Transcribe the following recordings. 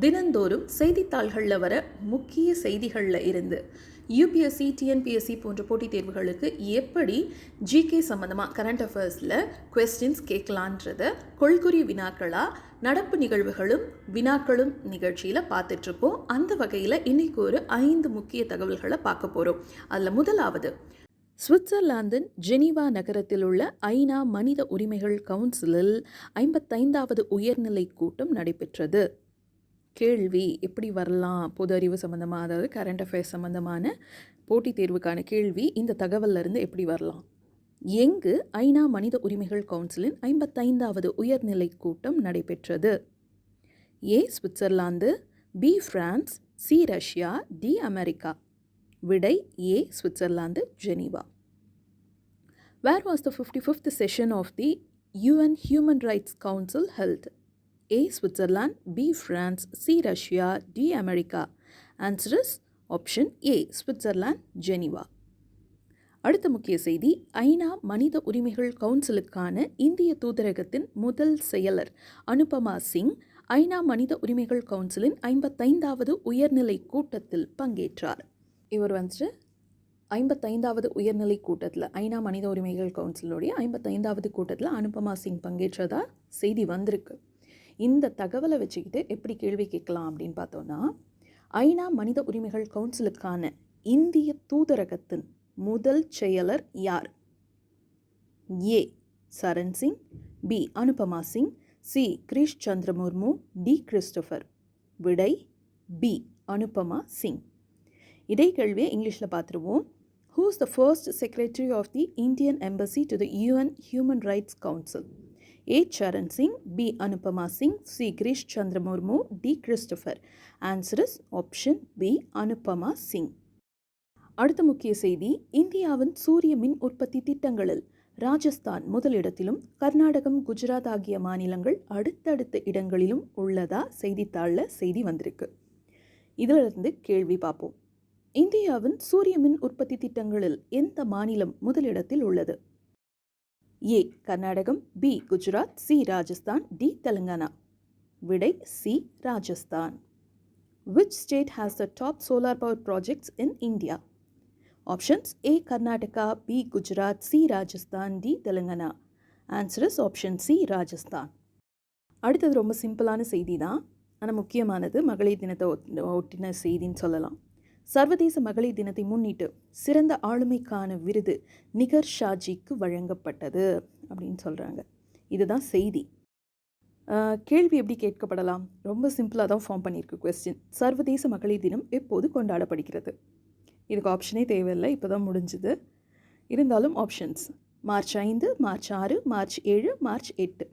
தினந்தோறும் செய்தித்தாள்களில் வர முக்கிய செய்திகளில் இருந்து. யூபிஎஸ்சி டிஎன்பிஎஸ்சி போன்ற போட்டித் தேர்வுகளுக்கு எப்படி ஜிகே சம்மந்தமாக கரண்ட் அஃபேர்ஸில் கொஸ்டின்ஸ் கேட்கலான்றத கொள்குறி வினாக்களாக நடப்பு நிகழ்வுகளும் வினாக்களும் நிகழ்ச்சியில் பார்த்துட்ருப்போம். அந்த வகையில் இன்றைக்கு ஒரு ஐந்து முக்கிய தகவல்களை பார்க்க போகிறோம் அதில் முதலாவது சுவிட்சர்லாந்தின் ஜெனீவா நகரத்தில் உள்ள ஐநா மனித உரிமைகள் கவுன்சிலில் ஐம்பத்தைந்தாவது உயர்நிலை கூட்டம் நடைபெற்றது. கேள்வி எப்படி வரலாம் பொது அறிவு சம்மந்தமாக அதாவது கரண்ட் அஃபேர்ஸ் சம்மந்தமான போட்டித் தேர்வுக்கான கேள்வி இந்த தகவல்ல இருந்து எப்படி வரலாம்? எங்கு ஐநா மனித உரிமைகள் கவுன்சிலின் ஐம்பத்தைந்தாவது உயர்நிலை கூட்டம் நடைபெற்றது? A Switzerland B France C Russia D America. விடை A Switzerland Geneva. Where was the fifty fifth session of the UN human rights council held A Switzerland B France C Russia D America answer is option A Switzerland Geneva அடுத்த முக்கிய செய்தி ஐநா மனித உரிமைகள் கவுன்சிலுக்கான இந்திய தூதரகத்தின் முதல் செயலர் அனுபமா சிங் ஐநா மனித உரிமைகள் கவுன்சிலின் ஐம்பத்தைந்தாவது உயர்நிலை கூட்டத்தில் பங்கேற்றார். இவர் வந்துட்டு ஐம்பத்தைந்தாவது உயர்நிலை கூட்டத்தில் ஐநா மனித உரிமைகள் கவுன்சிலுடைய ஐம்பத்தைந்தாவது கூட்டத்தில் அனுபமா சிங் பங்கேற்றதா செய்தி வந்திருக்கு. இந்த தகவலை வச்சுக்கிட்டு எப்படி கேள்வி கேட்கலாம் அப்படின்னு பார்த்தோன்னா ஐநா மனித உரிமைகள் கவுன்சிலுக்கான இந்திய தூதரகத்தின் முதல் செயலர் யார்? A. Charan Singh B. Anupama Singh C. Girish Chandra Murmu D. Christopher விடை பி. அனுபமா சிங். இதே கேள்வியை இங்கிலீஷில் பார்த்துருவோம். Who is the first secretary of the Indian embassy to the UN human rights council A. Charan Singh B. Anupama Singh C. Girish Chandra Murmu D. Christopher answer is option B Anupama Singh. அடுத்த முக்கிய செய்தி இந்தியாவின் சூரிய மின் உற்பத்தி திட்டங்களில் ராஜஸ்தான் முதலிடத்திலும் கர்நாடகம் குஜராத் ஆகிய மாநிலங்கள் அடுத்தடுத்த இடங்களிலும் உள்ளதா செய்தித்தாளில் செய்தி வந்திருக்கு. இதிலிருந்து கேள்வி பார்ப்போம். இந்தியாவின் சூரிய மின் உற்பத்தி திட்டங்களில் எந்த மாநிலம் முதலிடத்தில் உள்ளது? A Karnataka B Gujarat C Rajasthan D Telangana. விடை C Rajasthan. Which state has the top solar power projects in India options A Karnataka B Gujarat C Rajasthan D Telangana. Answer is option C Rajasthan. அடுத்தது ரொம்ப சிம்பிளான செய்தி தான் ஆனால் முக்கியமானது மகளிர் தினத்தை ஒட்டின செய்தின்னு சொல்லலாம். சர்வதேச மகளிர் தினத்தை முன்னிட்டு சிறந்த ஆளுமைக்கான விருது நிகர் ஷாஜிக்கு வழங்கப்பட்டது அப்படின்னு சொல்கிறாங்க இதுதான் செய்தி. கேள்வி எப்படி கேட்கப்படலாம்? ரொம்ப சிம்பிளாக தான் ஃபார்ம் பண்ணியிருக்கு கொஸ்டின் சர்வதேச மகளிர் தினம் எப்போது கொண்டாடப்படுகிறது? இதுக்கு ஆப்ஷனே தேவையில்லை இப்போ தான் முடிஞ்சுது. இருந்தாலும் ஆப்ஷன்ஸ் மார்ச் ஐந்து மார்ச் ஆறு மார்ச் ஏழு மார்ச் எட்டு.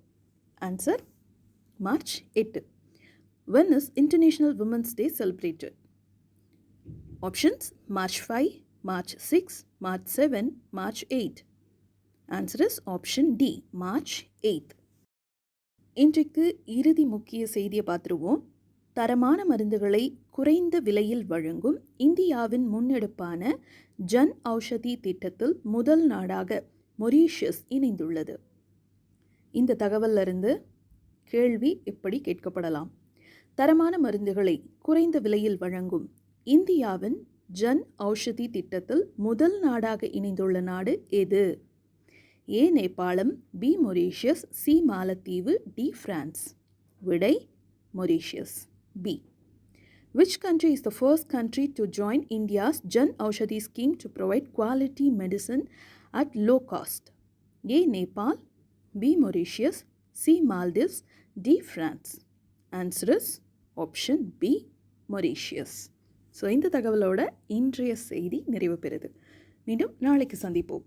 ஆன்சர் மார்ச் எட்டு. When is international women's day celebrated options March five March six March seven March eight answer is option D March eight இன்றைக்கு இறுதி முக்கிய செய்தியை பார்த்துருவோம். தரமான மருந்துகளை குறைந்த விலையில் வழங்கும் இந்தியாவின் முன்னெடுப்பான ஜன் ஔஷதி திட்டத்தில் முதல் நாடாக மொரீஷியஸ் இணைந்துள்ளது. இந்த தகவலிருந்து கேள்வி எப்படி கேட்கப்படலாம்? தரமான மருந்துகளை குறைந்த விலையில் வழங்கும் இந்தியாவின் ஜன் ஔஷதி திட்டத்தில் முதல் நாடாக இணைந்துள்ள நாடு எது A Nepal B Mauritius C மாலத்தீவு டி பிரான்ஸ் விடை Mauritius B Which country is the first country to join India's Jan Aushadhi scheme to provide quality medicine at low cost? A. Nepal, B. Mauritius, C. Maldives, D. France. Answer is option B. Mauritius. So இந்த தகவலோட இன்றைய செய்தி நிறைவு பெறுது. மீண்டும் நாளைக்கு சந்திப்போம்.